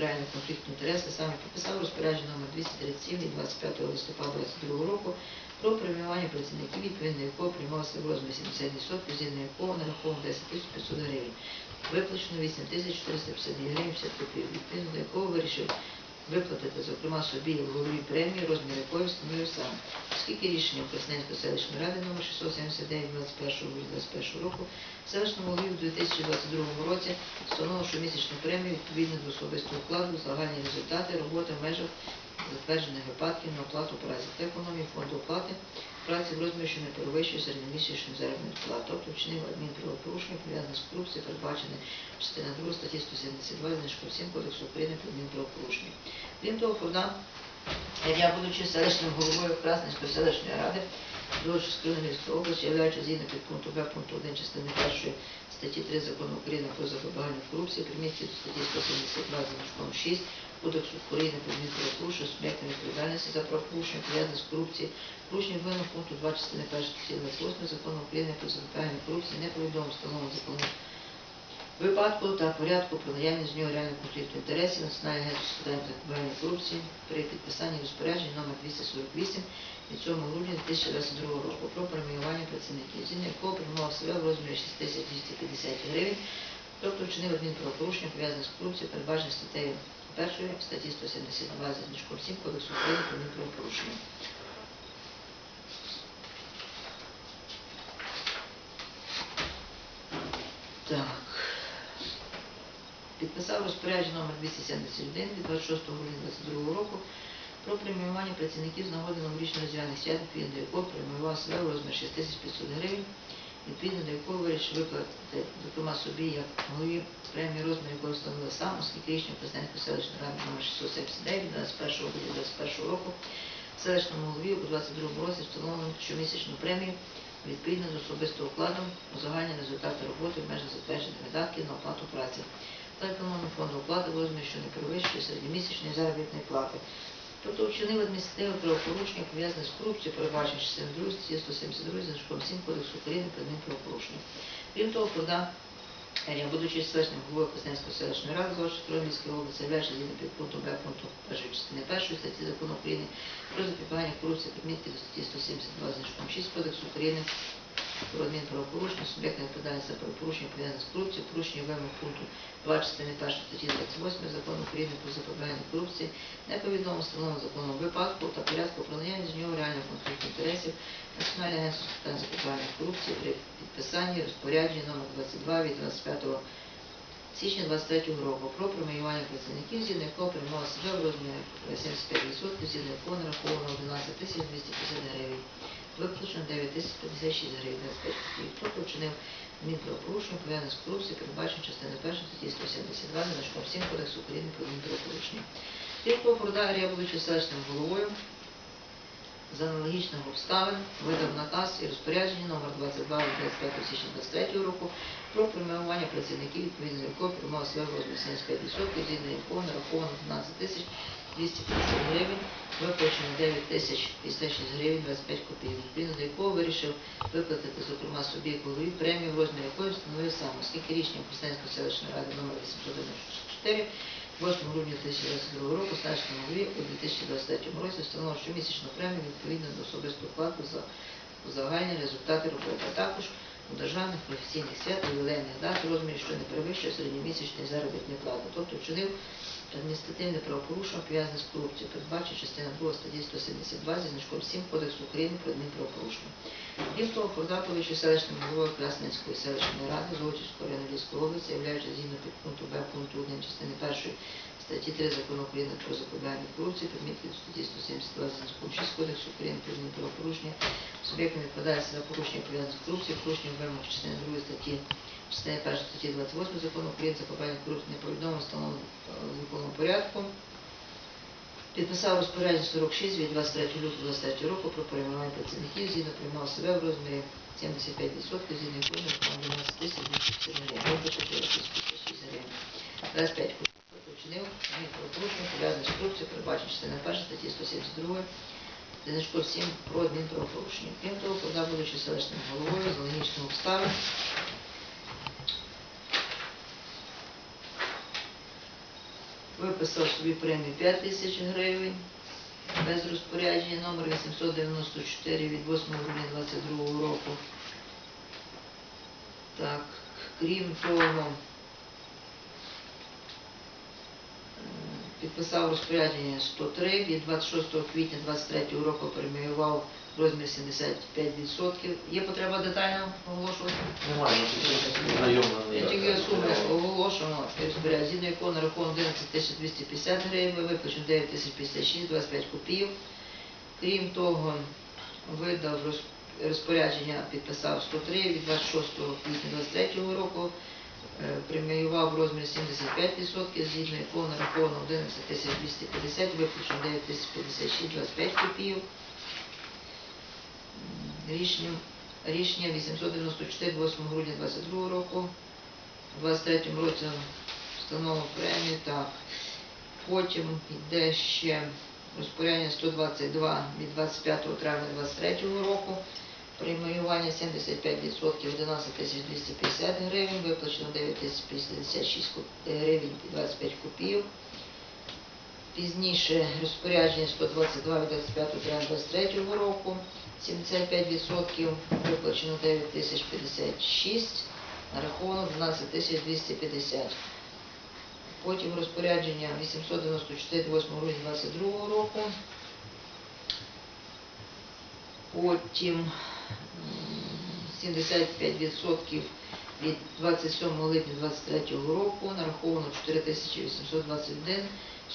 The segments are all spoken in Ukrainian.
реальний конфлікт інтересів, саме підписав розпорядження номер 237 від 25 листопада 2022 року про преміювання працівників, відповідно якого приймався в розмірі 70%, згідно якого нараховано 10 500 гривень. Виплачено 8 452 гривень 50 копійок, відповідно якого вирішив виплатити, зокрема, собі як голові премії, розмір якої встановив сам. Оскільки рішення Красненської селищної ради номер 679 21 грудня 2021 року селищному голові у 2022 році встановив щомісячну премію відповідно до особистого вкладу загальні результати роботи в межах затверджених випадків на оплату праці та економії фонду оплати праці в розмірі, що не перевищує середньомісячну заробітну плату, тобто вчинив адмінправопорушення, пов'язане з корупцією, передбачене частина 2 статті 172 значку 7 Кодексу України про адмінправопорушення. Крім того, Фордан, я, будучи селищним головою Красненської селищної ради, Золочівської Хмельницької області, являючи згідно під пункту Б пункту 1 частини 1 статті 3 Закону України про запобігання корупції, приміщення до статті 172 за значком 6 Кодексу України про адмінправопорушення, суб'єктами відповідальності за правопорушення, пов'язане з корупцією, порушення вимог пункту 2 частини 1 статті 28 Закону України про запобігання корупції, не повідомив встановленого законом випадку та порядку про наявність з нього реального конфлікту інтересів Національного агентства з питань корупції при підписанні розпорядження номер 248 від 7 грудня 2022 року про преміювання працівників, згідно якого приймав себе в розмірі 6250 гривень, тобто вчинив адмінправопорушення, пов'язане з корупцією, передбачене статтею 1 статті 172 за значком 7 Кодексу України про адмінправопорушення. Так. Підписав розпорядження номер 271 від 26 грудня 2022 року про преміювання працівників з нагоди новорічного різдвяних свят, відповідно до якого преміював себе в розмірі 6500 гривень, відповідно до якого вирішив виплатити, зокрема собі, як голові премії розмір якої встановили сам, оскільки рішення Пресненської селищної ради номер 679 від 21 грудня 2021 року селищному голові у 22 році встановлено щомісячну премію відповідно з особистого вкладу у загальні результати роботи в межах затверджених видатків на оплату праці фонду оплати в розмірі, що не перевищує середньомісячної заробітної плати. Тобто вчинив адміністративне правопорушення, пов'язане з корупцією, передбачено частиною 2 статті 172 значком 7 Кодексу України про адмінправопорушення. Крім того, я, будучи селищним головою Красненської селищної ради Золочівської Міської області, являючи згідно під пунктом Б пункту першої частини першої статті закону України про запобігання корупції примітки до статті 172 значком 6 Кодексу України про адмінправопорушення, суб'єктна відповідальність за правопорушення пов'язане з корупцією, порушення вимог пункту 2 частини 1 статті 28 закону України про запобігання корупції, не повідомив встановленого законом випадку та порядку про з нього реального конфлікту інтересів Національне агентство з питань запобігання корупції при підписанні розпорядження номер 22 від 25 січня 23 року про преміювання працівників, згідно якого приймав себе в розмірі 75%, згідно якого нараховано 11 тисяч 250 гривень. Виплачено 9 тисяч 56 гривень 25 копійок. Тобто вчинив адмінправопорушення, пов'язане з корупцією, передбачено частини 1 статті 172 за значком 7 Кодексу України про адмінправопорушення. Фордар, я будучи селищним головою, за аналогічних обставин видав наказ і розпорядження номер 22 від 25 січня 23 року про преміювання працівників, відповідно до якого приймав себе в розмірі 75%, згідно якого нараховано 12 тисяч 250 гривень, виплачено 9 тисяч 56 гривень 25 копійок, відповідно до якого вирішив виплатити, зокрема, собі голові премію, в розмірі якої встановив сам, оскільки рішення Президентської селищної ради номер 894 8 грудня 2022 року старшому голові у 2023 році встановив щомісячну премію відповідно до особистого вкладу за загальні результати роботи, а також у державних професійних свят ювілейних дат розмірі, що не перевищує середньомісячної заробітної плати, тобто вчинив адміністративне правопорушення, пов'язане з корупцією, передбачить частина 2 статті 172 зі значком 7 Кодексу України про адмінправопорушення. Крім того, Фордапович селищним головою Красненської селищної ради Золочівської району Львівської області, являючи згідно під пункту Б пункту 1 частини 1 статті 3 закону України про запобігання корупції, примітки до статті 172 зі значком 6 Кодексу України про адмінправопорушення, суб'єктом відповідальності за порушення пов'язаних з корупцією, порушення вимог частини 2 статті частини 1 статті 28 закону України за запобігання корупції не повідомлено встановленому в законному порядку. Підписав розпорядження 46 від 23 лютого 23 року про перейменування працівників, згідно приймав себе в розмірі 75%, згідно нарахував 12 тисяч 250 гривень, виплатити 6 гривень. 25 вчинив адмінправопорушення, пов'язане з корупцією, передбачено частина 1 статті 172 Зіночко 7 про адмінправопорушення. Крім того, подав будучи селищним головою з аналогічних обставин, виписав собі премію 5 тисяч гривень без розпорядження номер 894 від 8 грудня 22 року. Так, крім того, підписав розпорядження 103 від 26 квітня 23 року преміював розмір 75%. Є потреба детально оголошувати? Немає, знайомо. Я тільки суми оголошено розпорядження, згідно якого на рахунок 11 250 гривень, виплачено 9 тисяч 56, 25 копійок. Крім того, видав розпорядження, підписав 103 від 26 квітня 23 року, преміював в розмірі 75%, згідно якого нараховано 11 тисяч 250, виплачено 9 тисяч 56, 25 копійок. М, Рішенням, рішення 894 8 грудня 22 року. У 23 році встановив премію, так. Потім йде ще розпорядження 122 від 25 травня 23 року. Преміювання 75% 11 тисяч 250 гривень, виплачено 9 тисяч 56 гривень 25 копійок. Пізніше розпорядження 122 від 25 травня 23 року, 75% виплачено 9 тисяч 56, нараховано 12 тисяч 250. Потім розпорядження 894 8 грудня 22 року. Потім 75% від 27 липня 23 року, нараховано 4821,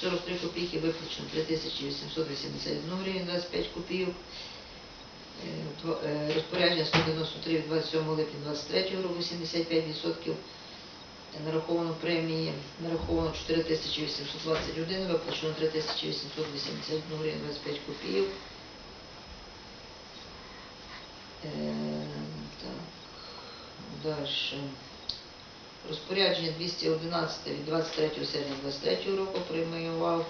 43 копійки, виплачено 3881 гривень 25 копійок. Е, е, Розпорядження 193 від 27 липня 23 року, 75% нараховано премії, нараховано 4821, виплачено 3881 гривень 25 копійок. Е, Так, далі. Розпорядження 211 від 23 серпня 23 року преміював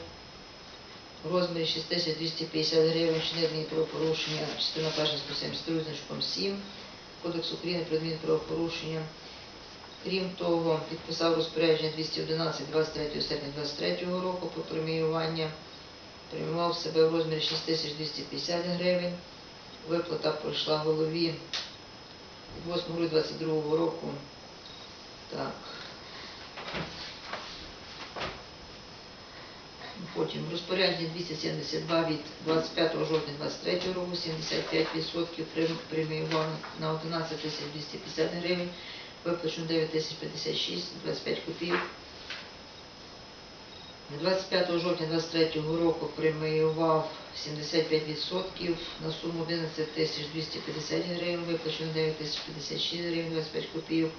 в розмірі 6250 гривень чинення правопорушення, частина перша 172 значком 7 Кодексу України про адмінправопорушення. Крім того, підписав розпорядження 211 23 серпня 23 року про преміювання. Преміював себе в розмірі 6250 гривень. Виплата пройшла голові 8 грудня 22 року. Так. Потім розпорядження 272 від 25 жовтня 23 року, 75% прем- преміював на 11 тисяч 250 гривень, виплачено 9 тисяч 56, 25 копійок. 25 жовтня 23 року преміював 75% на суму 11 тисяч 250 гривень, виплачено 9 тисяч 56 гривень, 25 копійок.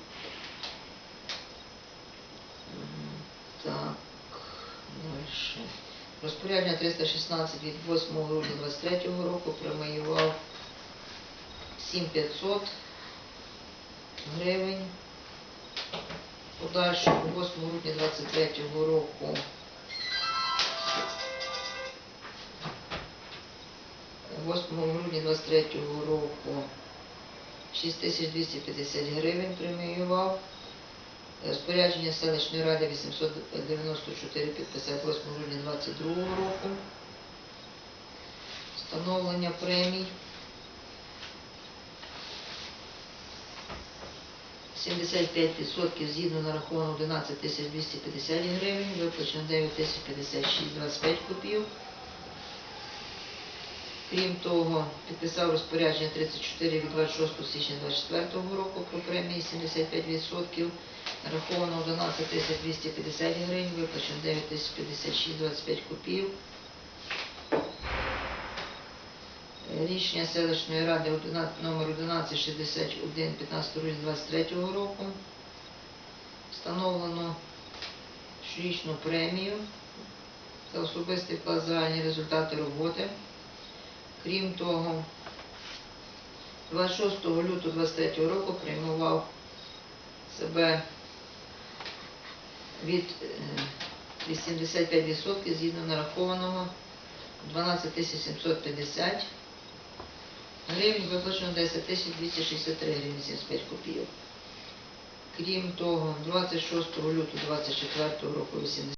Так, далі. Розпорядження 316 від 8 грудня 23 року преміював 7500 гривень. Подальше 8 грудня 23 року 8 грудня 23 року 6250 гривень преміював. Розпорядження селищної ради 894 підписав 8 грудня 22 року. Встановлення премій. 75% згідно нараховано 11 тисяч 250 гривень, виплачено 9 тисяч 56, 25 копійок. Крім того, підписав розпорядження 34 від 26 січня 2024 року про премії 75%, нараховано 11 250 гривень, виплачено 9 тисяч 56, 25 копійок. Рішення селищної ради 11 номер 1161 15 грудня 23 року. Встановлено щорічну премію за особистий вклад загальні результати роботи. Крім того, 26 лютого 23 року приймував себе від е, 85% згідно нарахованого 12 тисяч 750 гривень, виплачено 10 тисяч 263 гривні 75 копійок. Крім того, 26 лютого 24 року 80